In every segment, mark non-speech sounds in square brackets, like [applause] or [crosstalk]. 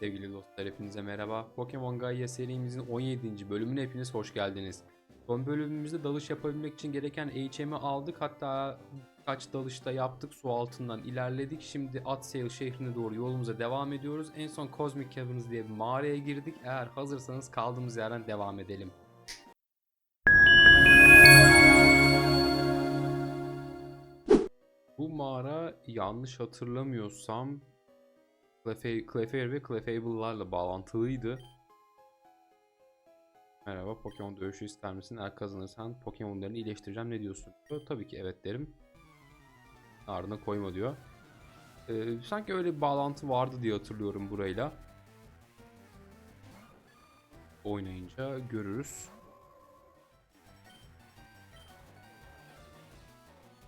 Sevgili dostlar hepinize merhaba. Pokemon Gaia serimizin 17. bölümüne hepiniz hoş geldiniz. Son bölümümüzde dalış yapabilmek için gereken HM'i aldık. Hatta kaç dalışta yaptık. Su altından ilerledik. Şimdi Atsail şehrine doğru yolumuza devam ediyoruz. En son Cosmic Caverns diye bir mağaraya girdik. Eğer hazırsanız kaldığımız yerden devam edelim. Bu mağara yanlış hatırlamıyorsam Clefairy ve Clefable'larla bağlantılıydı. Merhaba Pokemon dövüşü ister misin? Eğer kazanırsan Pokemon'larını iyileştireceğim ne diyorsun? Diyor. Tabii ki evet derim. Ardına koyma diyor. Ee, sanki öyle bir bağlantı vardı diye hatırlıyorum burayla. Oynayınca görürüz.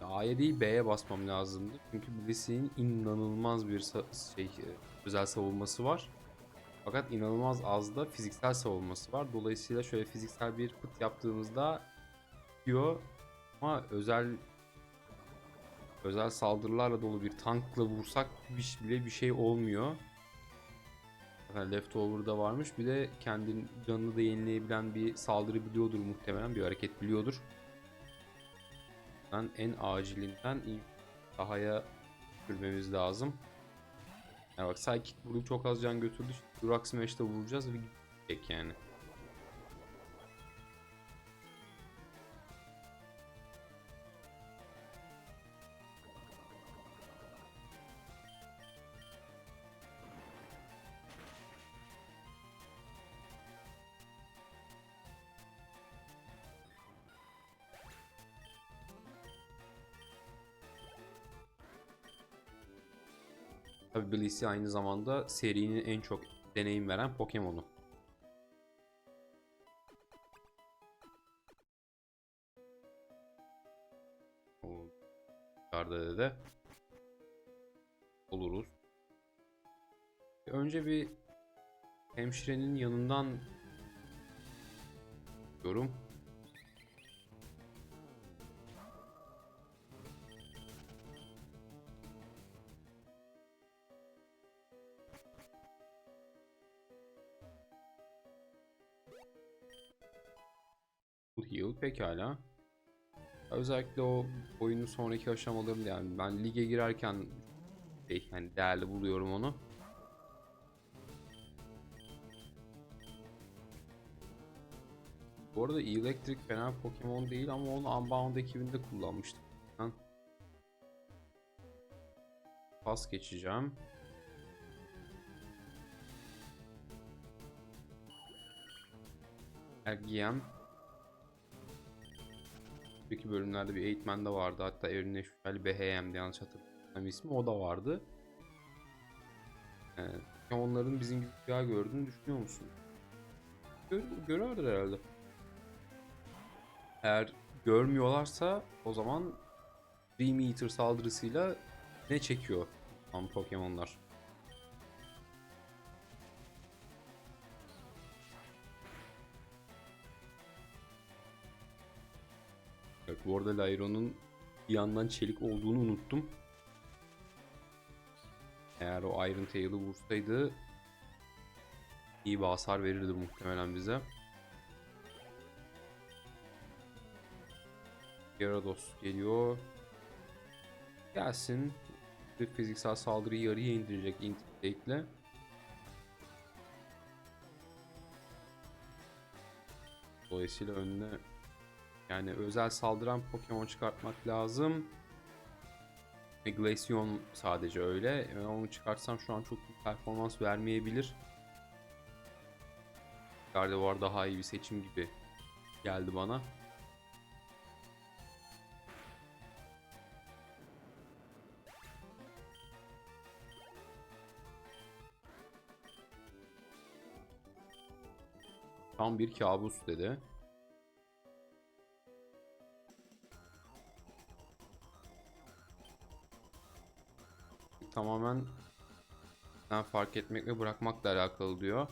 A'ya değil B'ye basmam lazımdı. Çünkü Blissey'in inanılmaz bir şey e, özel savunması var. Fakat inanılmaz az da fiziksel savunması var. Dolayısıyla şöyle fiziksel bir pıt yaptığımızda diyor ama özel özel saldırılarla dolu bir tankla vursak bile bir şey olmuyor. Zaten Leftover'da varmış. Bir de kendin canını da yenileyebilen bir saldırı biliyordur muhtemelen. Bir hareket biliyordur. Ben en acilinden iyi sahaya sürmemiz lazım. Yani bak Psychic vurup çok az can götürdü. Şimdi Durak Smash'ta vuracağız ve gidecek yani. Tabii Blissey aynı zamanda serinin en çok deneyim veren Pokemon'u. Yukarıda da oluruz. Önce bir hemşirenin yanından yorum. Pekala. Özellikle o oyunun sonraki aşamalarında yani ben lige girerken yani değerli buluyorum onu. Bu arada Electric fena Pokemon değil ama onu Unbound ekibinde kullanmıştım. Ben pas geçeceğim. Ergiyem. Önceki bölümlerde bir eğitmen de vardı. Hatta Evrin Eşfel BHM'di yanlış hatırlamıyorsam ismi. O da vardı. Ee, onların bizim gibi rüya gördüğünü düşünüyor musun? Gör, görüyordur herhalde. Eğer görmüyorlarsa o zaman Dream Eater saldırısıyla ne çekiyor tam Pokemon'lar? Arada Lyron'un bir yandan çelik olduğunu unuttum. Eğer o Iron Tail'ı vursaydı iyi bir hasar verirdi muhtemelen bize. Gyarados geliyor. Gelsin. Bir fiziksel saldırıyı yarıya indirecek Intimidate'le. Dolayısıyla önüne yani özel saldıran Pokemon çıkartmak lazım. Glaceon sadece öyle. Ben onu çıkartsam şu an çok bir performans vermeyebilir. Gardevoir daha iyi bir seçim gibi geldi bana. Tam bir kabus dedi. Tamamen ben fark etmek ve bırakmakla alakalı diyor.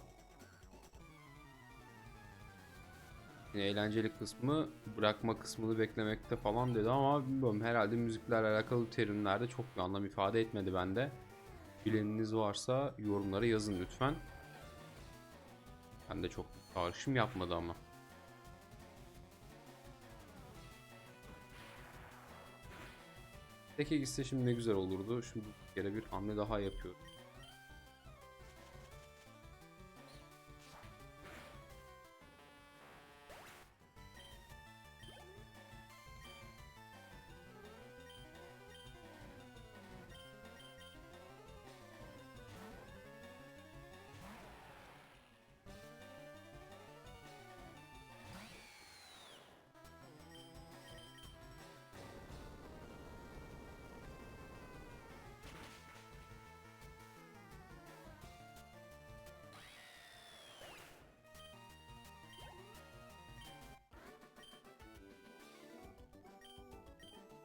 Yine eğlenceli kısmı bırakma kısmını beklemekte falan dedi ama bilmiyorum herhalde müziklerle alakalı terimlerde çok bir anlam ifade etmedi bende. bileniniz varsa yorumlara yazın lütfen. Ben de çok çağrışım yapmadı ama. Teke gitse şimdi ne güzel olurdu. Şimdi kere bir hamle daha yapıyorum.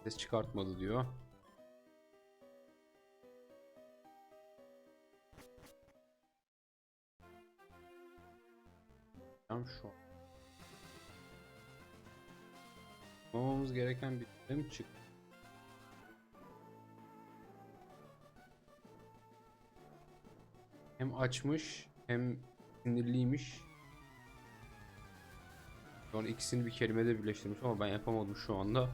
Ses çıkartmadı diyor. Tam şu an. Gereken bir mi çıktı? Hem açmış hem sinirliymiş. Sonra ikisini bir kelimede birleştirmiş ama ben yapamadım şu anda.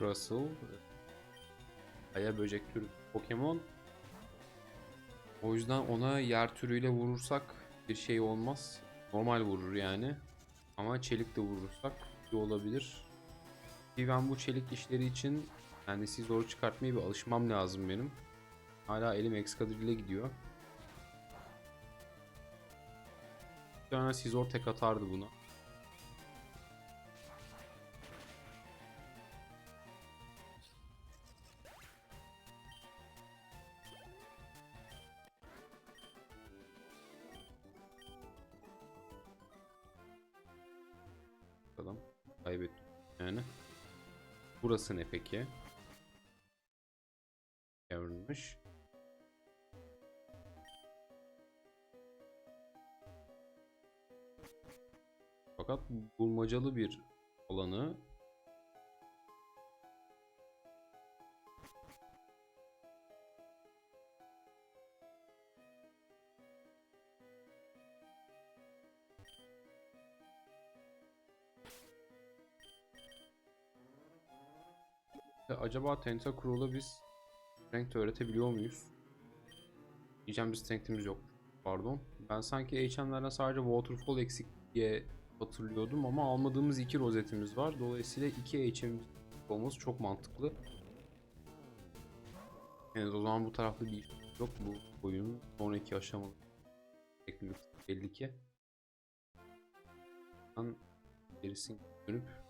Russell Aya böcek türü Pokemon. O yüzden ona yer türüyle vurursak bir şey olmaz. Normal vurur yani. Ama çelik de vurursak iyi olabilir. Ki ben bu çelik işleri için kendisi zor çıkartmaya bir alışmam lazım benim. Hala elim Excadrill'e gidiyor. Bir tane Scizor tek atardı buna. Burası ne peki? Yavrumış. Fakat bulmacalı bir alanı Acaba Tentacruel'a biz strength öğretebiliyor muyuz? Diyeceğim bir strength'imiz yok. Pardon. Ben sanki HM'lerden sadece Waterfall eksik diye hatırlıyordum ama almadığımız iki rozetimiz var. Dolayısıyla iki HM olması çok mantıklı. Evet o zaman bu tarafta bir yok. Bu oyunun sonraki aşamalı belli ki. Ben gerisini dönüp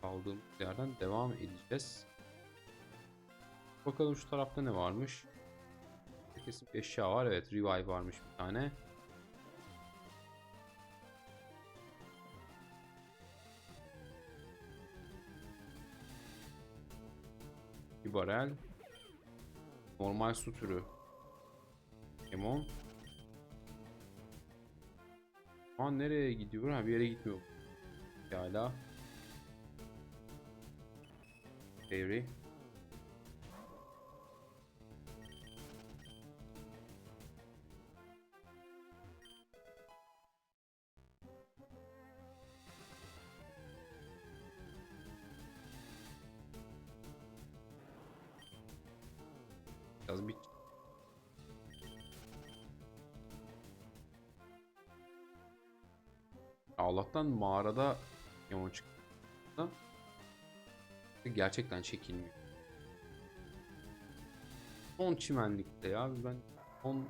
kaldığımız yerden devam edeceğiz. Bakalım şu tarafta ne varmış. Kesin bir eşya var. Evet revive varmış bir tane. Bir barel. Normal su türü. Pokemon. Şu an nereye gidiyor? Ha bir yere gitmiyor. Hala. Fairy. Biraz bir Allah'tan mağarada Pokemon çıktı. Gerçekten çekilmiyor. Son çimenlikte ya ben 10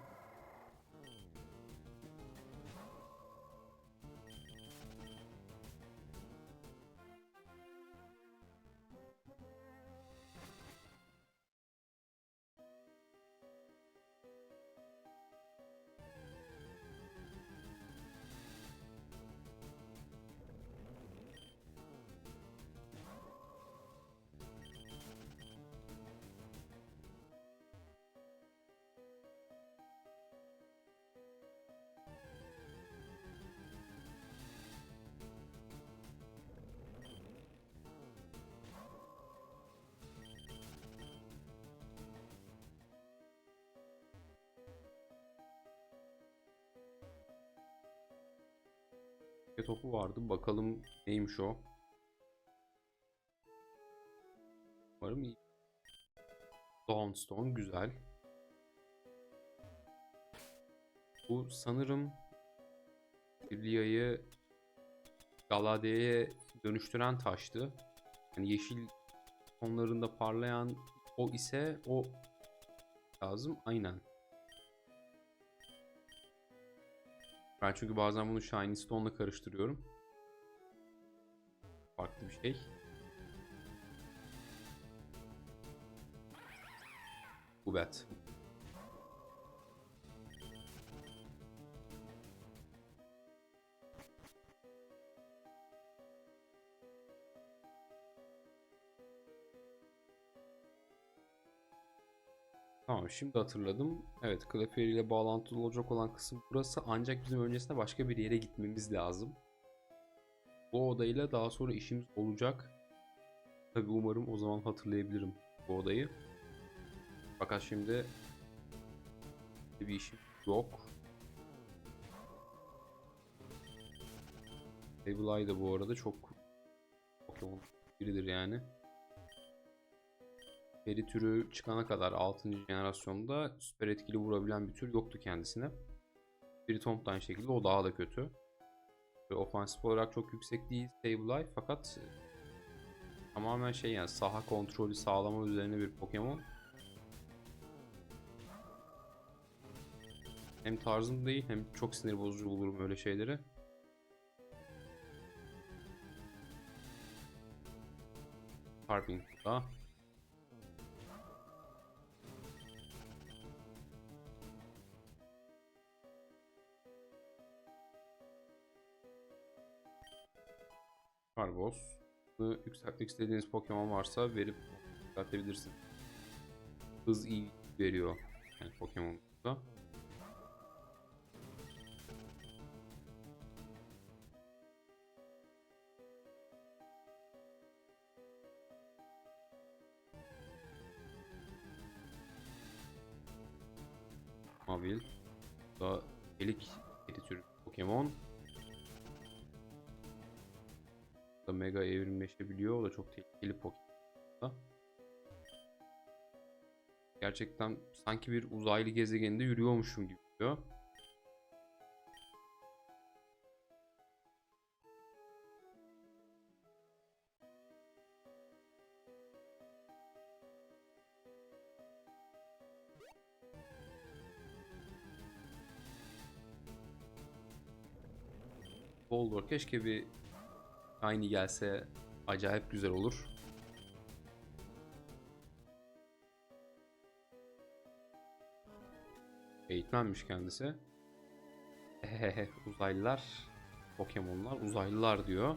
maske topu vardı. Bakalım neymiş o. Umarım iyi. Dawnstone güzel. Bu sanırım Lia'yı Galade'ye dönüştüren taştı. Yani yeşil tonlarında parlayan o ise o lazım. Aynen. Ben çünkü bazen bunu Shiny Stone'la karıştırıyorum. Farklı bir şey. Bu Şimdi hatırladım. Evet Clefairy ile bağlantılı olacak olan kısım burası ancak bizim öncesinde başka bir yere gitmemiz lazım. Bu odayla daha sonra işimiz olacak. Tabi umarım o zaman hatırlayabilirim bu odayı. Fakat şimdi bir işim yok. Sableye da bu arada çok Pokemon biridir yani. Peri türü çıkana kadar 6. jenerasyonda süper etkili vurabilen bir tür yoktu kendisine. Spiritomb da aynı şekilde o daha da kötü. Ve ofansif olarak çok yüksek değil Sableye fakat tamamen şey yani saha kontrolü sağlama üzerine bir Pokemon. Hem tarzım değil hem çok sinir bozucu bulurum öyle şeyleri. Harping da. Kargos. Yükseltmek istediğiniz Pokemon varsa verip yükseltebilirsin. Hız iyi veriyor yani Pokemon'da. Mabil. Da elik türü Pokemon. Mega evrimleşebiliyor. O da çok tehlikeli Pokemon. Gerçekten sanki bir uzaylı gezegeninde yürüyormuşum gibi diyor. Boulder keşke bir aynı gelse acayip güzel olur. Eğitmenmiş kendisi. Ehehe uzaylılar, Pokemon'lar uzaylılar diyor.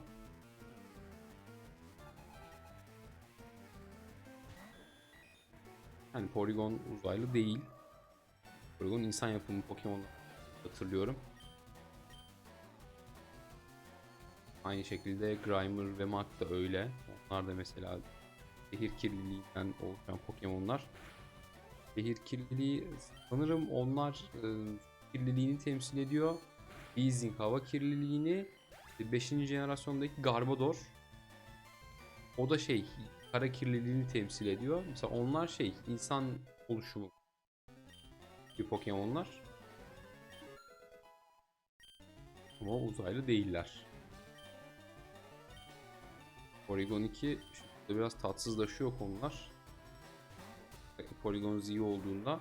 Yani Porygon uzaylı değil. Porygon insan yapımı Pokemon hatırlıyorum. Aynı şekilde Grimer ve Mark da öyle. Onlar da mesela şehir kirliliğinden oluşan Pokemon'lar. Şehir kirliliği sanırım onlar e, kirliliğini temsil ediyor. Weezing hava kirliliğini 5. jenerasyondaki Garbodor o da şey kara kirliliğini temsil ediyor. Mesela onlar şey insan oluşumu bir Pokemon'lar. Ama uzaylı değiller. Porygon 2 şurada biraz tatsızlaşıyor konular. Polygon Z olduğunda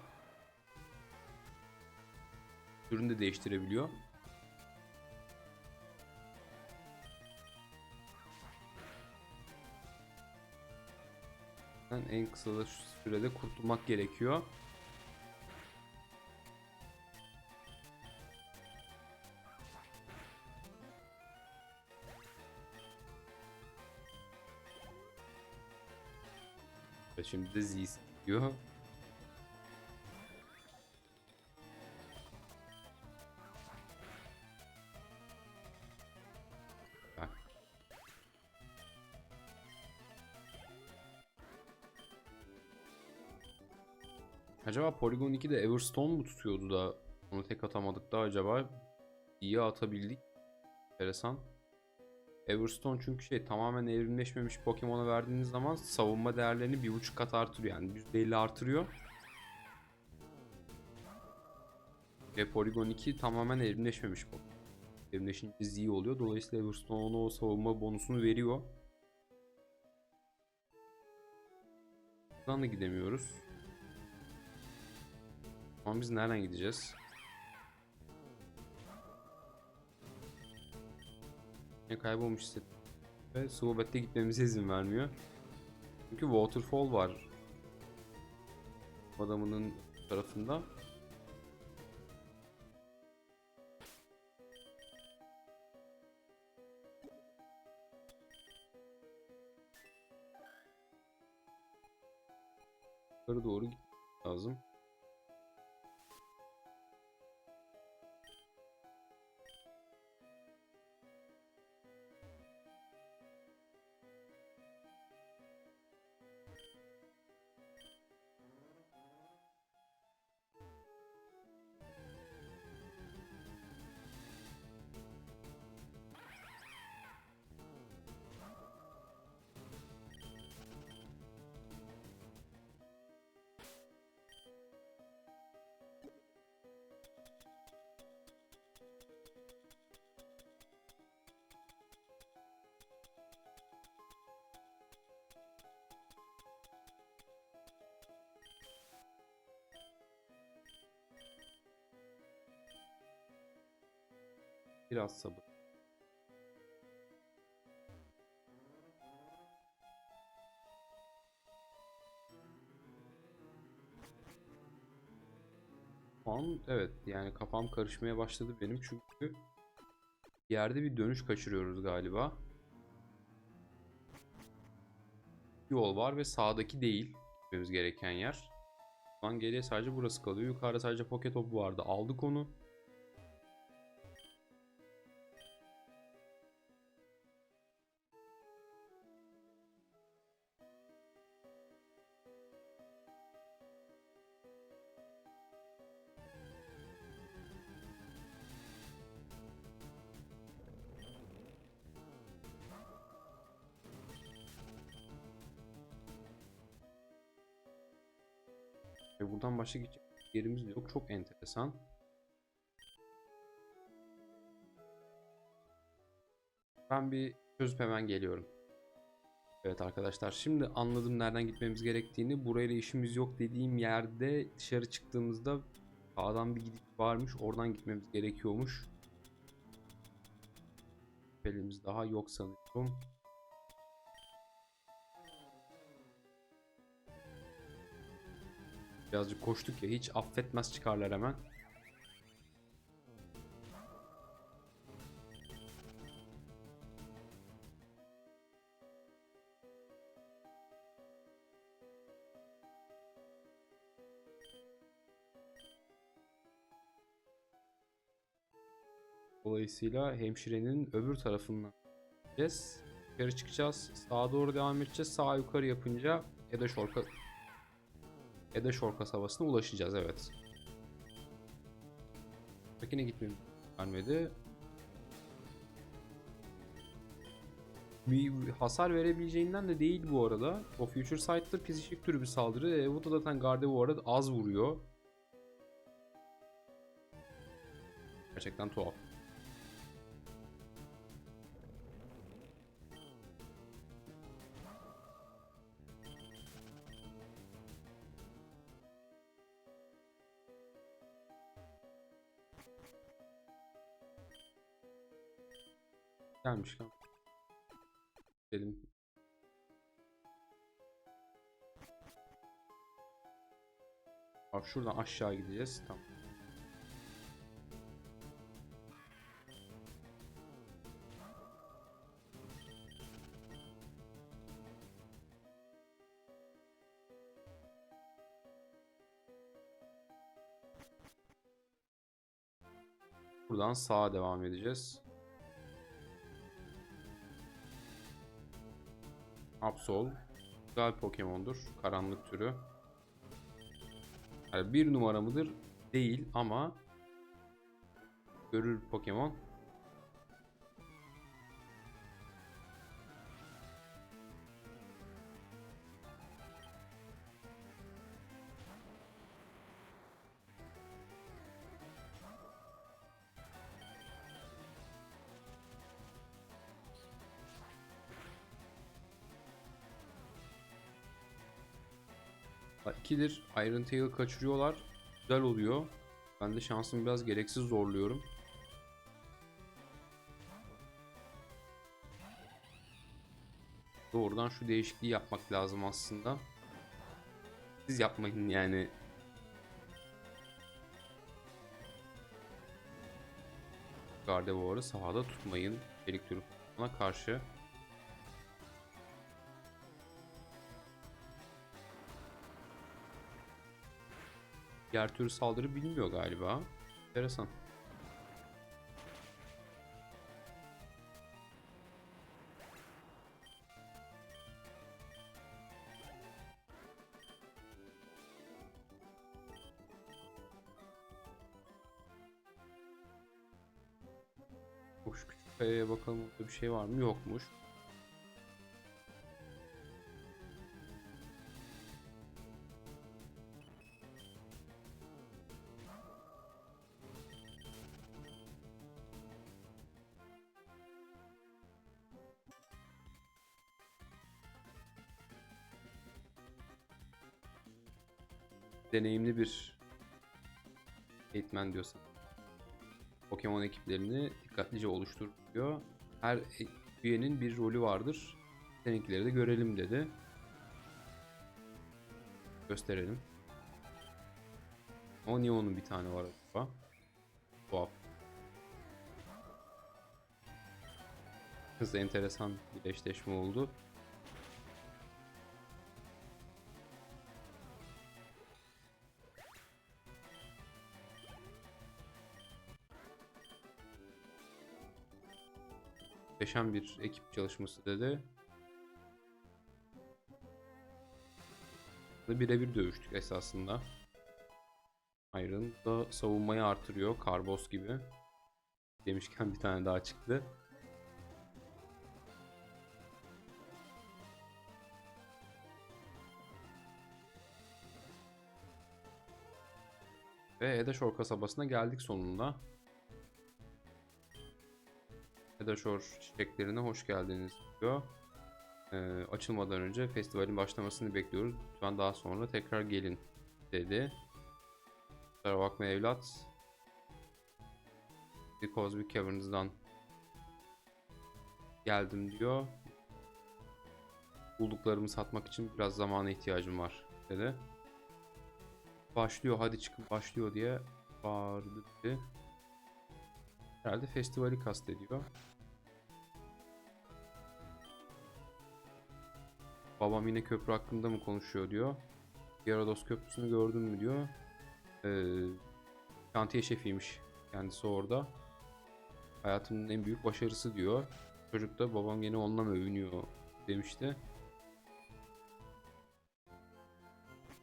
türünü de değiştirebiliyor. En kısa sürede kurtulmak gerekiyor. Şimdi de Z. Bak. Acaba Polygon 2'de Everstone mu tutuyordu da onu tek atamadık da acaba iyi atabildik. Enteresan. Everstone çünkü şey tamamen evrimleşmemiş Pokemon'a verdiğiniz zaman savunma değerlerini bir buçuk kat artırıyor. Yani %50 artırıyor. Ve Polygon 2 tamamen evrimleşmemiş Pokemon. Evrimleşince Z oluyor. Dolayısıyla Everstone ona o savunma bonusunu veriyor. Buradan da gidemiyoruz. Ama biz nereden gideceğiz? Ne kaybolmuş hissettim. Ve Swobet'te gitmemize izin vermiyor. Çünkü Waterfall var. Adamının tarafında. Yukarı doğru lazım. Biraz sabır. An evet yani kafam karışmaya başladı benim çünkü yerde bir dönüş kaçırıyoruz galiba. Yol var ve sağdaki değil gitmemiz gereken yer. Şu an geriye sadece burası kalıyor. Yukarıda sadece poket topu vardı. Aldık onu. Başka gidecek yerimiz yok. Çok enteresan. Ben bir çözüp hemen geliyorum. Evet arkadaşlar şimdi anladım nereden gitmemiz gerektiğini. Burayla işimiz yok dediğim yerde dışarı çıktığımızda sağdan bir gidiş varmış. Oradan gitmemiz gerekiyormuş. Elimiz daha yok sanıyorum. Birazcık koştuk ya hiç affetmez çıkarlar hemen. Dolayısıyla hemşirenin öbür tarafından gideceğiz. Yukarı çıkacağız. Sağa doğru devam edeceğiz. Sağ yukarı yapınca Edaşorka Edaşor kasabasına ulaşacağız evet. Makine gitmemiz vermedi. Bir hasar verebileceğinden de değil bu arada. O Future Sight'ta psişik türü bir saldırı. E, bu da zaten Gardevoir arada az vuruyor. Gerçekten tuhaf. Gelmişken. Gidelim. Bak şuradan aşağı gideceğiz. Tamam. Buradan sağa devam edeceğiz. Absol. Güzel Pokemon'dur. Karanlık türü. Yani bir numara mıdır? Değil ama görür Pokemon. Ha, İkidir Iron Tail kaçırıyorlar. Güzel oluyor. Ben de şansımı biraz gereksiz zorluyorum. Doğrudan şu değişikliği yapmak lazım aslında. Siz yapmayın yani. Gardevoir'ı sahada tutmayın. Ona karşı. Diğer tür saldırı bilmiyor galiba. Enteresan. Şu küçük kayaya bakalım orada bir şey var mı? Yokmuş. Deneyimli bir eğitmen diyorsan Pokemon ekiplerini dikkatlice oluşturuyor. Her e- üyenin bir rolü vardır. Seninkileri de görelim dedi. Gösterelim. O niye onun bir tane var acaba? Tuhaf. Kız enteresan bir eşleşme oldu. Muhteşem bir ekip çalışması dedi. Birebir dövüştük esasında. Iron da savunmayı artırıyor. Karbos gibi. Demişken bir tane daha çıktı. Ve Edeşor kasabasına geldik sonunda. Edaşor çiçeklerine hoş geldiniz diyor. Ee, açılmadan önce festivalin başlamasını bekliyoruz. Lütfen daha sonra tekrar gelin dedi. Kusura bakma evlat. The Cosmic Caverns'dan geldim diyor. Bulduklarımı satmak için biraz zamana ihtiyacım var dedi. Başlıyor hadi çıkın başlıyor diye bağırdı dedi. Herhalde festivali kastediyor. Babam yine köprü hakkında mı konuşuyor diyor. Gyarados köprüsünü gördün mü diyor. Ee, şefiymiş kendisi orada. Hayatımın en büyük başarısı diyor. Çocuk da babam yine onunla övünüyor demişti.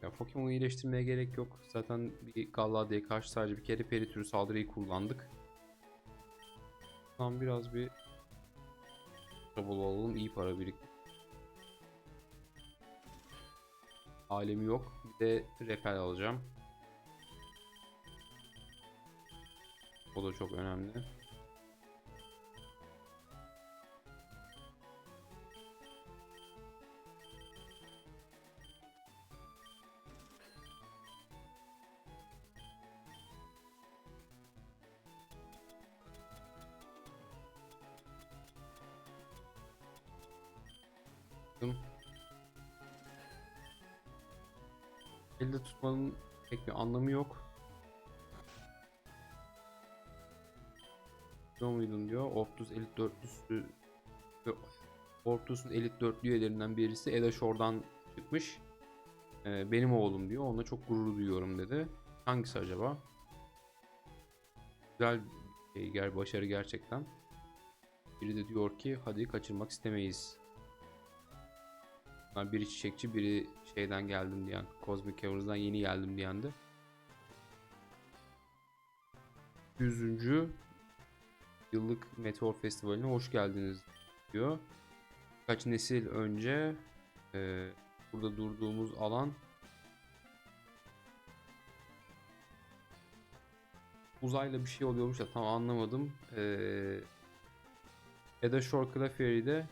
Ya Pokemon'u iyileştirmeye gerek yok. Zaten bir Galladia'ya karşı sadece bir kere peri türü saldırıyı kullandık. Tam biraz bir olalım. iyi para biriktir. Alemi yok. Bir de repel alacağım. O da çok önemli. Elde tutmanın pek bir anlamı yok. Biliyor muydun diyor. Optus Elite dörtlüsü Optus'un Elite dörtlü üyelerinden birisi Edashor'dan çıkmış. Ee, benim oğlum diyor. Ona çok gurur duyuyorum dedi. Hangisi acaba? Güzel bir şey, başarı gerçekten. Biri de diyor ki hadi kaçırmak istemeyiz. Biri çiçekçi, biri şeyden geldim diyen. Cosmic Caverns'dan yeni geldim diyendi. 100. yıllık Meteor Festivali'ne hoş geldiniz diyor. Kaç nesil önce e, burada durduğumuz alan uzayla bir şey oluyormuş da tam anlamadım. E, Eda Shore Clefairy'de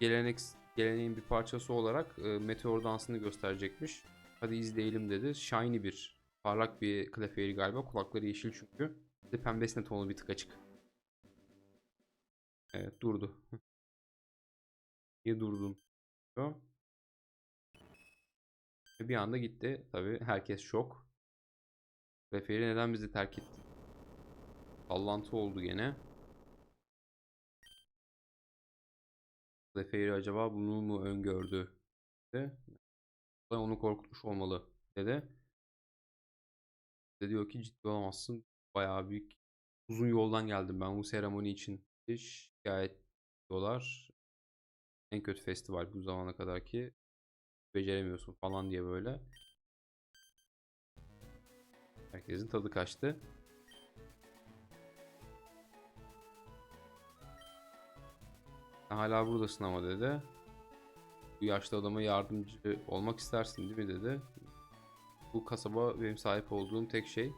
gelenek geleneğin bir parçası olarak e, meteor dansını gösterecekmiş. Hadi izleyelim dedi. Shiny bir. Parlak bir Clefairy galiba. Kulakları yeşil çünkü. Bir de pembesine tonu bir tık açık. Evet durdu. [laughs] Niye durdun? Ve bir anda gitti. Tabii herkes şok. Clefairy neden bizi terk etti? Sallantı oldu gene. Clefairy acaba bunu mu öngördü? De. Onu korkutmuş olmalı dedi. De diyor ki ciddi olamazsın. Bayağı büyük. Uzun yoldan geldim ben bu seremoni için. Şikayet ediyorlar. En kötü festival bu zamana kadar ki beceremiyorsun falan diye böyle. Herkesin tadı kaçtı. Sen hala buradasın ama dedi. Bu yaşlı adama yardımcı olmak istersin değil mi dedi. Bu kasaba benim sahip olduğum tek şey.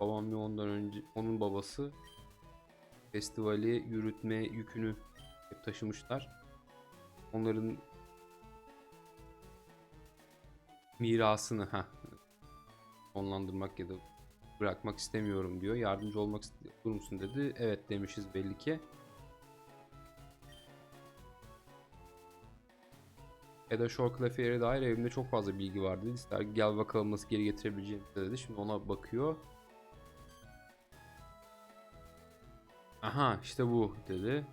Babam ve ondan önce onun babası festivali yürütme yükünü hep taşımışlar. Onların mirasını ha sonlandırmak ya da bırakmak istemiyorum diyor. Yardımcı olmak istiyor musun dedi. Evet demişiz belli ki. Eda Shore Clefairy'e dair evimde çok fazla bilgi vardı. dedi. İster gel bakalım nasıl geri getirebileceğim dedi. Şimdi ona bakıyor. Aha işte bu dedi.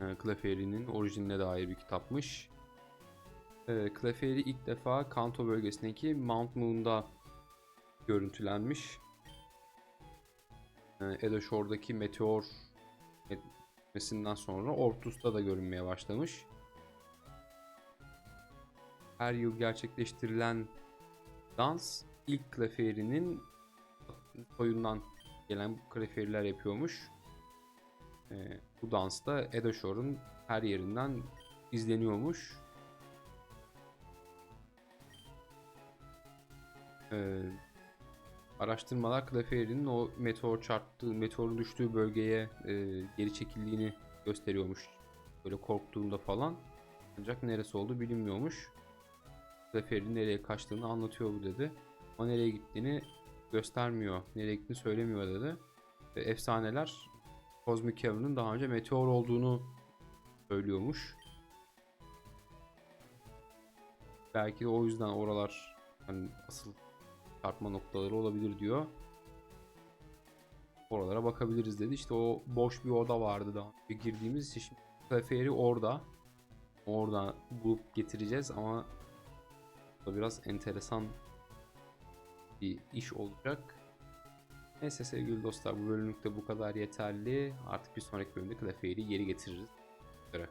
E, Clefairy'nin orijinine dair bir kitapmış. E, Clefairy ilk defa Kanto bölgesindeki Mount Moon'da görüntülenmiş. E, Eda Shore'daki meteor etmesinden sonra Ortus'ta da görünmeye başlamış. Her yıl gerçekleştirilen dans ilk Clefairy'nin soyundan gelen Clefairy'ler yapıyormuş. Ee, bu dansta Eda Shore'un her yerinden izleniyormuş. Ee, araştırmalar Clefairy'nin o meteor çarptığı, meteorun düştüğü bölgeye e, geri çekildiğini gösteriyormuş. Böyle korktuğunda falan. Ancak neresi olduğu bilinmiyormuş. Clefairy'nin nereye kaçtığını anlatıyor bu dedi. Ama nereye gittiğini göstermiyor. Nereye gittiğini söylemiyor dedi. Ve efsaneler Cosmic Caver'ın daha önce meteor olduğunu söylüyormuş. Belki de o yüzden oralar hani asıl çarpma noktaları olabilir diyor. Oralara bakabiliriz dedi. İşte o boş bir oda vardı daha önce girdiğimiz için şimdi Clefairy orada. Orada bulup getireceğiz ama da biraz enteresan bir iş olacak. Neyse sevgili dostlar bu bölümlükte bu kadar yeterli. Artık bir sonraki bölümde Clefairy'i geri getiririz. Üzere.